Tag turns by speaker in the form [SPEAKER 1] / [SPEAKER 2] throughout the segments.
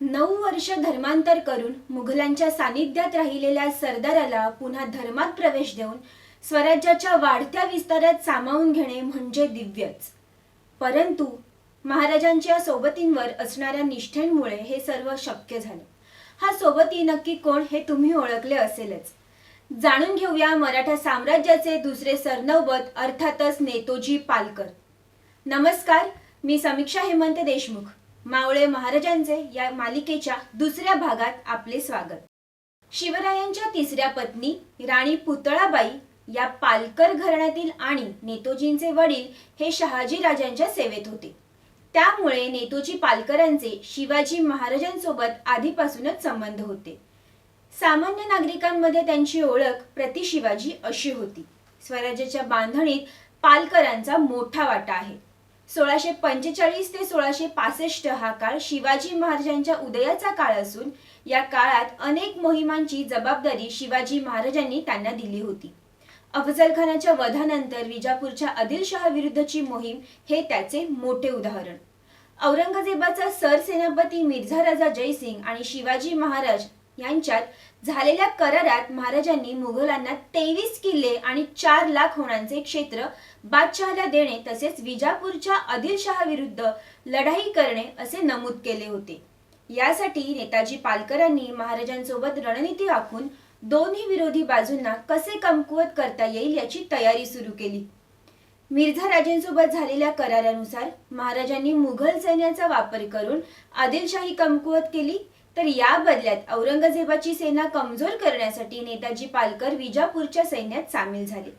[SPEAKER 1] नऊ वर्ष धर्मांतर करून मुघलांच्या सानिध्यात राहिलेल्या सरदाराला पुन्हा धर्मात प्रवेश देऊन स्वराज्याच्या वाढत्या विस्तारात सामावून घेणे म्हणजे दिव्यच. परंतु महाराजांच्या सोबतींवर असणाऱ्या निष्ठेमुळे हे सर्व शक्य झालं. हा सोबती नक्की कोण हे तुम्ही ओळखले असेलच. जाणून घेऊया मराठा साम्राज्याचे दुसरे सरनौबत अर्थातच नेतोजी पालकर. नमस्कार मी समीक्षा हेमंत देशमुख. मावळे महाराजांचे या मालिकेच्या दुसऱ्या भागात आपले स्वागत. शिवरायांच्या तिसऱ्या पत्नी राणी पुतळाबाई या पालकर घराण्यातील आणि नेतोजींचे वडील हे शहाजी राजांच्या सेवेत होते. त्यामुळे नेतोजी पालकरांचे शिवाजी महाराजांसोबत आधीपासूनच संबंध होते. सामान्य नागरिकांमध्ये त्यांची ओळख प्रति शिवाजी अशी होती. स्वराज्याच्या बांधणीत पालकरांचा मोठा वाटा आहे. सोळाशे पंचेचाळीस ते सोळाशे पासष्ट हा काळ शिवाजी महाराजांच्या उदयाचा काळ असून या काळात अनेक मोहिमांची जबाबदारी शिवाजी महाराजांनी त्यांना दिली होती. अफजलखानाच्या वधानंतर विजापूरच्या आदिलशहा विरुद्धची मोहीम हे त्याचे मोठे उदाहरण. औरंगजेबाचा सरसेनापती मिर्झा राजा जयसिंग आणि शिवाजी महाराज यांच्यात झालेल्या करारात महाराजांनी मुघलांना तेवीस किल्ले आणि चार लाख होणांचे क्षेत्र बादशहाला देणे तसेच विजापूरच्या आदिलशहा विरुद्ध लढाई करणे असे नमूद केले होते. यासाठी नेताजी पालकरांनी महाराजांसोबत रणनीती आखून दोन्ही विरोधी बाजूंना कसे कमकुवत करता येईल याची तयारी सुरू केली. मिर्झा राजेंसोबत झालेल्या करारानुसार महाराजांनी मुघल सैन्याचा वापर करून आदिलशाही कमकुवत केली. तर या बदल्यात औरंगजेबाची सेना कमजोर करण्यासाठी नेताजी पालकर विजापूरच्या सैन्यात सामील झाले.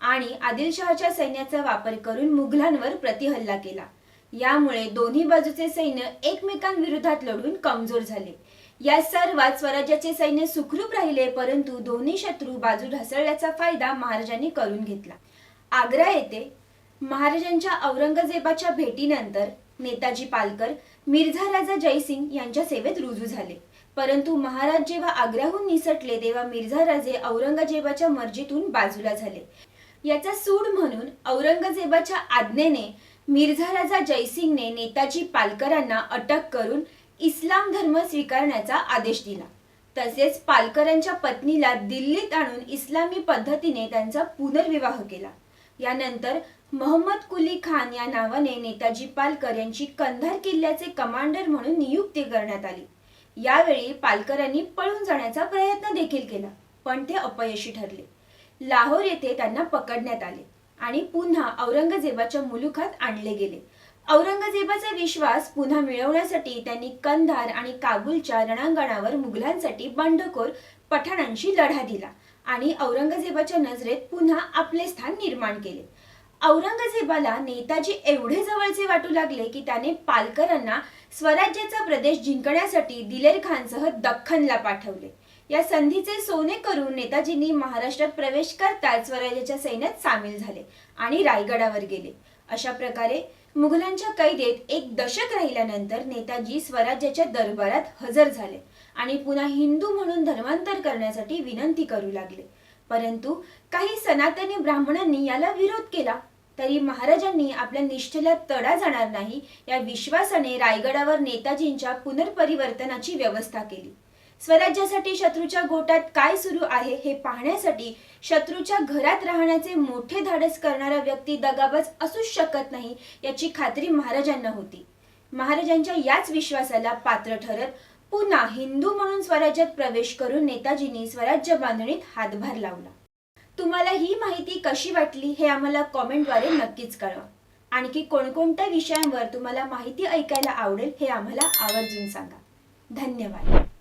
[SPEAKER 1] आणि आदिलशहाच्या सैन्याचा वापर करून मुघलांवर प्रतिहल्ला केला. यामुळे दोन्ही बाजूचे सैन्य एकमेकांविरोधात लढून कमजोर झाले. या सर्वात स्वराज्याचे सैन्य सुखरूप राहिले परंतु दोन्ही शत्रू बाजू ढसळल्याचा फायदा महाराजांनी करून घेतला. आग्रा येथे महाराजांच्या औरंगजेबाच्या भेटीनंतर नेताजी पालकर मिर्झा राजा जयसिंग यांच्या सेवेत रुजू झाले. परंतु महाराज जेव्हा आग्र्याहून निसटले तेव्हा मिर्झा राजे औरंगजेबाच्या मर्जीतून बाजूला झाले. याचा सूड म्हणून औरंगजेबाच्या आज्ञेने मिर्झा राजा जयसिंगने नेताजी पालकरांना अटक करून इस्लाम धर्म स्वीकारण्याचा आदेश दिला. तसेच पालकरांच्या पत्नीला दिल्लीत आणून इस्लामी पद्धतीने त्यांचा पुनर्विवाह केला. यानंतर मोहम्मद कुली खान या नावाने नेताजी पालकर यांची कंधार किल्ल्याचे कमांडर म्हणून नियुक्ती करण्यात आली. यावेळी पालकरांनी पळून जाण्याचा प्रयत्न देखील केला पण ते अपयशी ठरले. लाहोर येथे त्यांना पकडण्यात आले आणि पुन्हा औरंगजेबाच्या मुलुखात आणले गेले. औरंगजेबाचा विश्वास पुन्हा मिळवण्यासाठी त्यांनी कंधार आणि काबूलच्या रणांगणावर मुघलांसाठी बंडखोर पठाणांशी लढा दिला आणि औरंगजेबाच्या नजरेत पुन्हा आपले स्थान निर्माण केले. औरंगजेबाला नेताजी एवढे जवळचे वाटू लागले की त्याने पालकरांना स्वराज्याचा प्रदेश जिंकण्यासाठी दिलेर खानसह दख्खनला पाठवले. या संधीचे सोने करून नेताजींनी महाराष्ट्रात प्रवेश करताच स्वराज्याच्या सैन्यात सामील झाले आणि रायगडावर गेले. अशा प्रकारे मुघलांच्या कैदेत एक दशक राहिल्यानंतर नेताजी स्वराज्याच्या दरबारात हजर झाले आणि पुन्हा हिंदू म्हणून धर्मांतर करण्यासाठी विनंती करू लागले. परंतु काही सनातनी ब्राह्मणांनी याला विरोध केला. तरी महाराजांनी आपल्या निष्ठेला तडा जाणार नाही या विश्वासाने रायगडावर नेताजींच्या पुनर्परिवर्तनाची व्यवस्था केली. स्वराज्यासाठी शत्रूच्या गोटात काय सुरू आहे हे पाहण्यासाठी शत्रूच्या घरात राहण्याचे मोठे धाडस करणारा व्यक्ती दगाबाज असूच शकत नाही याची खात्री महाराजांना होती. महाराजांच्या याच विश्वासाला पात्र ठरत पुन्हा हिंदू म्हणून स्वराज्यात प्रवेश करून नेताजींनी स्वराज्य बांधणीत हातभार लावला. तुम्हाला ही माहिती कशी वाटली हे आम्हाला कॉमेंटद्वारे नक्कीच कळवा. आणखी कोणकोणत्या विषयांवर तुम्हाला माहिती ऐकायला आवडेल हे आम्हाला आवर्जून सांगा. धन्यवाद.